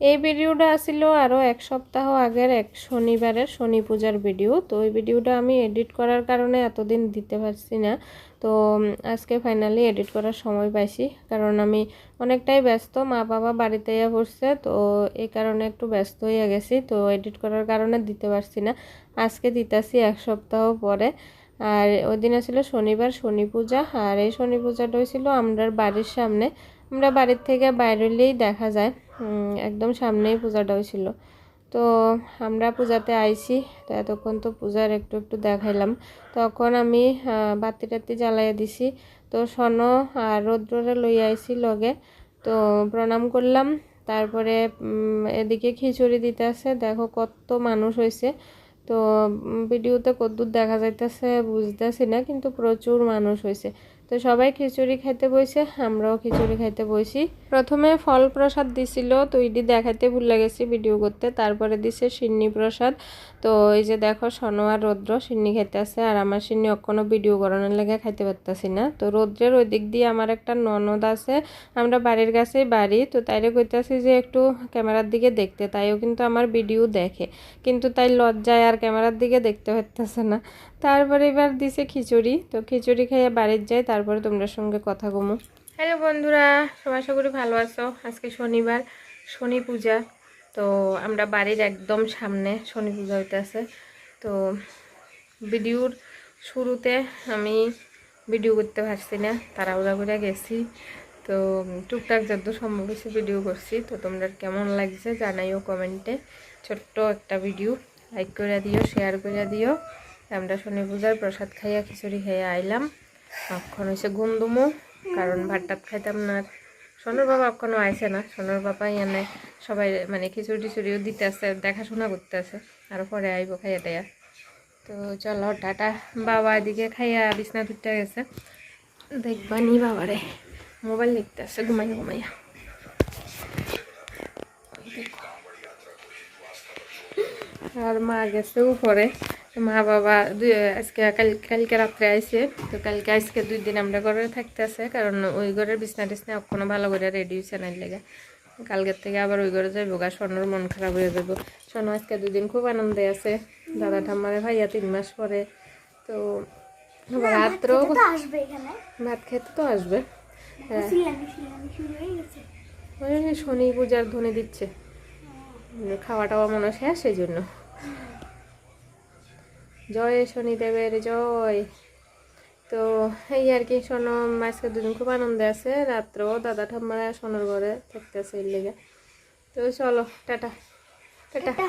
এই ভিডিওটা আসছিল আরও এক সপ্তাহ আগের এক শনিবারের শনি পূজার ভিডিও। তো ওই ভিডিওটা আমি এডিট করার কারণে এতদিন দিতে পারছি না। তো আজকে ফাইনালি এডিট করার সময় পাইছি। কারণ আমি অনেকটাই ব্যস্ত মা বাবা বাড়িতে পড়ছে, তো এই কারণে একটু ব্যস্ত হয়ে গেছি। তো এডিট করার কারণে দিতে পারছি না। আজকে দিতেছি এক সপ্তাহ পরে। আর ওই দিন ছিল শনিবার শনি পূজা। আর এই শনি পূজাটা হয়েছিল আমরার বাড়ির সামনে। আমরা বাড়ির থেকে বাইরেলেই দেখা যায়। একদম সামনেই পূজাটা হয়েছিল। তো আমরা পূজাতে আইছি, তো এতক্ষণ তো পূজার একটু একটু দেখাইলাম। তখন আমি বাতি টাতি জ্বালাইয়া দিছি। তো স্বর্ণ আর রৌদ্ররে লই আইছি লগে। তো প্রণাম করলাম। তারপরে এদিকে খিচুড়ি দিতে আছে। দেখো কত মানুষ হয়েছে তো ভিডিওতে কদ্দূর দেখা যাইতেছে, বুঝতেছি না, কিন্তু প্রচুর মানুষ হয়েছে তো সবাই খিচুড়ি খাইতে বইছে, আমরাও খিচুড়ি খাইতে বইছি। প্রথমে ফল প্রসাদ দিছিল, তো ইডি দেখাইতে ভুল গেছি ভিডিও করতে, তারপরে দিছে সিন্নি প্রসাদ। তো এই যে দেখো, সনো আর রৌদ্র সিন্নি খাইতে আছে, আর আমার সিন্নি অক্ষণও ভিডিও করানোর লেগে খাইতে পারতাছি না। তো রৌদ্রের ওই দিক দিয়ে আমার একটা ননদ আছে, আমরা বাড়ির কাছেই বাড়ি, তো তাইরে কইতাছি যে একটু ক্যামেরার দিকে দেখতে, তাইও কিন্তু আমার ভিডিও দেখে। কিন্তু তাই লজ্জায় আর ক্যামেরার দিকে দেখতে পারতেছে না। তারপরে এবার দিছে খিচুড়ি, তো খিচুড়ি খাইয়ে বাড়ির যাই তারপরে তোমরা সঙ্গে কথা কমু। হ্যালো বন্ধুরা, সবাই আশা করি ভালো আছো। আজকে শনিবার, শনি পূজা। তো আমরা বাড়ির একদম সামনে শনি পূজা হইতেছে। তো ভিডিওর শুরুতে আমি ভিডিও করতে পারছি না, তাড়াহুড়া করে গেছি। তো টুকটাক যত সম্ভব হয়েছে ভিডিও করছি। তো তোমরা কেমন লাগছে জানাইও কমেন্টে। ছোট্ট একটা ভিডিও লাইক করে দিও শেয়ার করে দিও। আমরা শনি পূজার প্রসাদ খাইয়া খিচুড়ি খাইয়া আইলাম। এখন হয়েছে ঘুম দুমো, কারণ ভাত টাত খাইতাম না সোনার বাবা এখনও আইছে না, সোনার বাবা এনে সবাই মানে খিচুড়ি টিচুড়িও দিতে আসছে দেখাশোনা করতে আছে আর পরে আইব খাইয়া টাইয়া। তো চলো, টাটা। বাবা এদিকে খাইয়া বিছনা তুলতে গেছে। দেখবা নি বাবারে, মোবাইল দেখতে আছে ঘুমাইয়া। ঘুমাইয়া আর মা গেছে উপরে। মা বাবা দুই আজকে কাল কালকে রাত্রে আইসে তো কালকে আজকে দুই দিন আমরা ঘরে থাকতে আছে কারণ ওই ঘরের বিছনা টিছনা এখনও ভালো করে রেডি হয়েছে না লেগে। কালকের থেকে আবার ওই ঘরে যাইব গা স্বর্ণর মন খারাপ হয়ে যাব স্বর্ণ আজকে দুদিন খুব আনন্দে আছে দাদা ঠাম্মারে ভাইয়া তিন মাস পরে তো রাত্রেও আসবে ভাত খেতে তো আসবে। হ্যাঁ। শনি পূজার ধ্বনি দিচ্ছে। খাওয়া টাওয়া মনে হয় শেষ সেই জন্য। জয় শনিদেবের জয়। তো এই আর কি সোনম আজকে দুদিন খুব আনন্দে আছে রাত্রেও দাদা ঠাম্মারা সোনার ঘরে থাকতেছে এর লেগে। তো চলো, টাটা। টাটা।